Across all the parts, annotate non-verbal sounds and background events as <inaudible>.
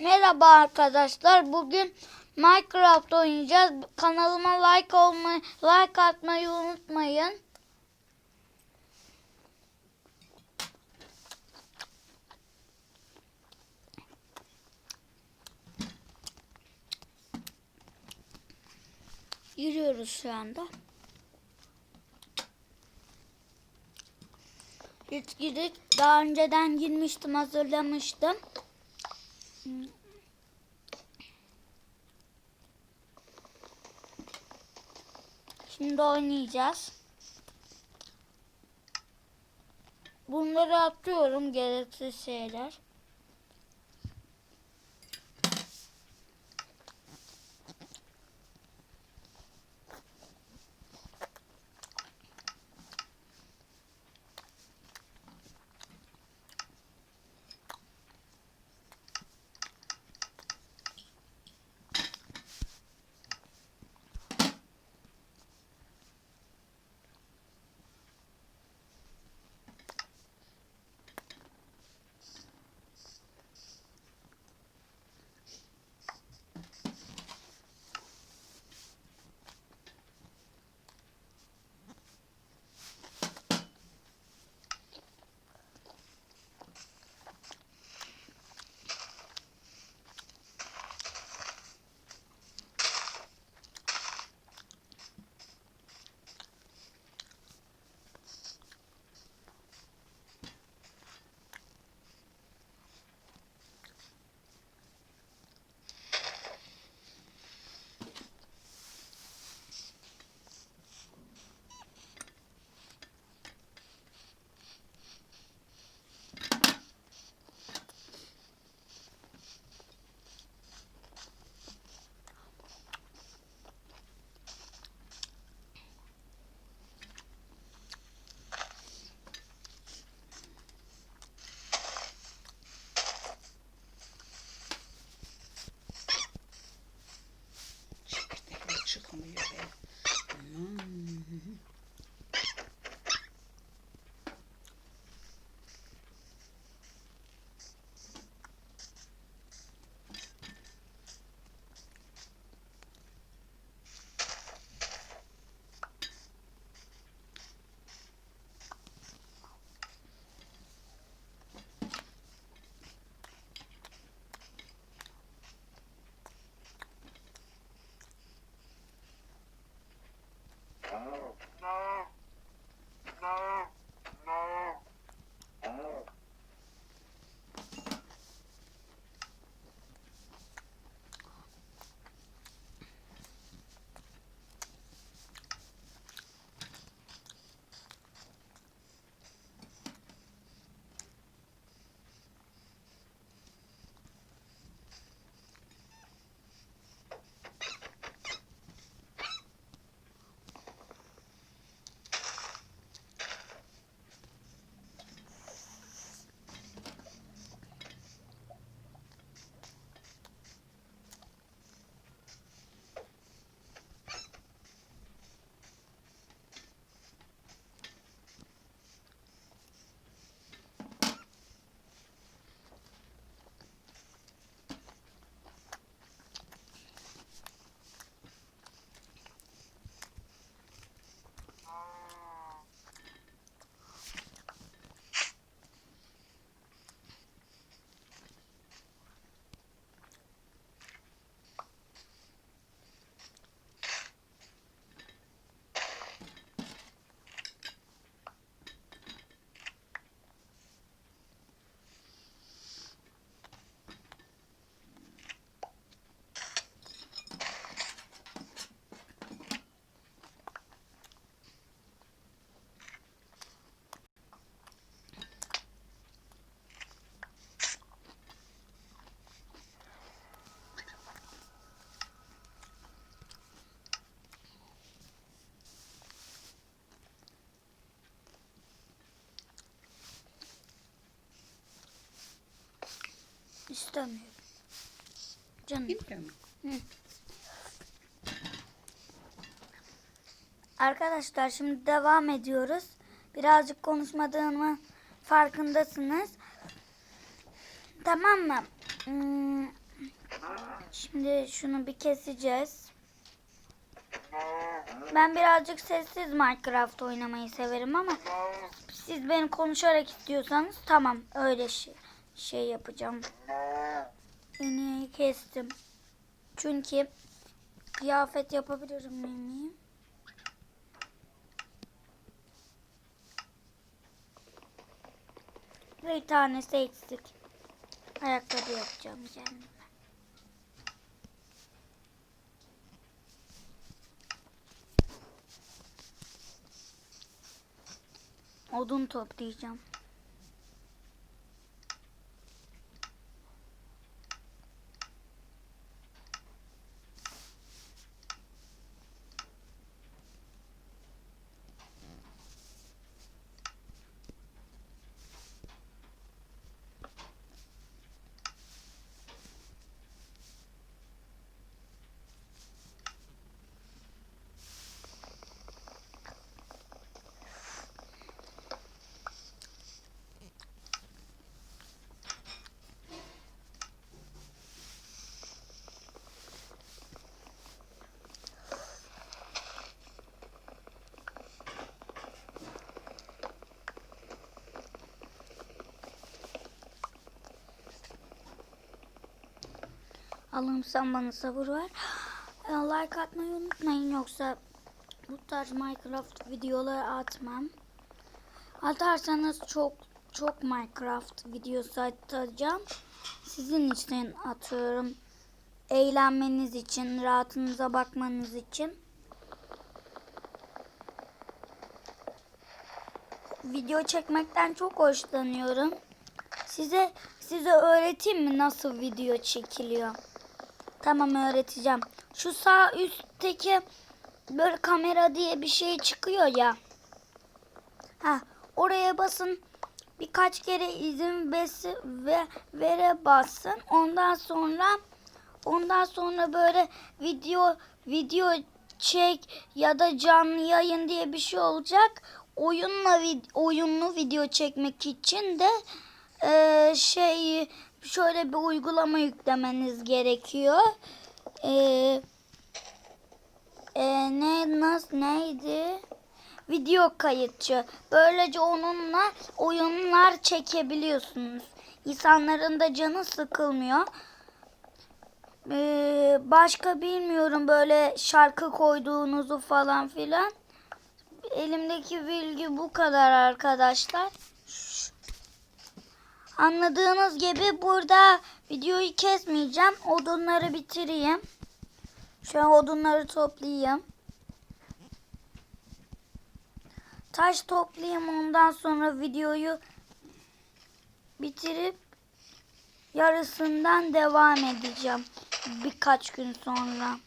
Merhaba arkadaşlar. Bugün Minecraft oynayacağız. Kanalıma like olmayı, like atmayı unutmayın. Yürüyoruz şu anda. Hiç girdik. Daha önceden girmiştim, hazırlamıştım. Şimdi oynayacağız. Bunları atıyorum gereksiz şeyler. İstemiyorum. Canım. Bilmiyor musun? Arkadaşlar şimdi devam ediyoruz. Birazcık konuşmadığımı farkındasınız. Tamam mı? Hmm, Şimdi şunu bir keseceğiz. Ben birazcık sessiz Minecraft oynamayı severim ama siz beni konuşarak istiyorsanız tamam öyle şey, şey yapacağım. Beni kestim. Çünkü kıyafet yapabilirim miyim? Bir tanesi eksik. Ayakkabı yapacağım kendime. Odun toplayacağım. Allah'ım bana sabır ver. <gasps> E, Like atmayı unutmayın yoksa bu tarz Minecraft videoları atmam. Atarsanız çok çok Minecraft videosu atacağım. Sizin için atıyorum. Eğlenmeniz için, rahatınıza bakmanız için. Video çekmekten çok hoşlanıyorum. Size size öğreteyim mi nasıl video çekiliyor? Tamam öğreteceğim. Şu sağ üstteki böyle kamera diye bir şey çıkıyor ya. Ha, oraya basın. Birkaç kere izin besi ve vere basın. Ondan sonra ondan sonra böyle video video çek ya da canlı yayın diye bir şey olacak. Oyunla vid- oyunlu video çekmek için de eee, şey şöyle bir uygulama yüklemeniz gerekiyor. Eee e, ne nasıl neydi? Video kayıtçı. Böylece onunla oyunlar çekebiliyorsunuz. İnsanların da canı sıkılmıyor. Ee, başka bilmiyorum böyle şarkı koyduğunuzu falan filan. Elimdeki bilgi bu kadar arkadaşlar. Şş. Anladığınız gibi burada videoyu kesmeyeceğim. Odunları bitireyim. An odunları toplayayım. Taş toplayayım ondan sonra videoyu bitirip yarısından devam edeceğim birkaç gün sonra.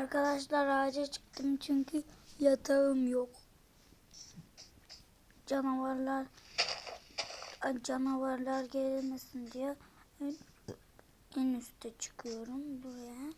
Arkadaşlar ağaca çıktım çünkü yatağım yok. Canavarlar canavarlar gelmesin diye en üste çıkıyorum buraya.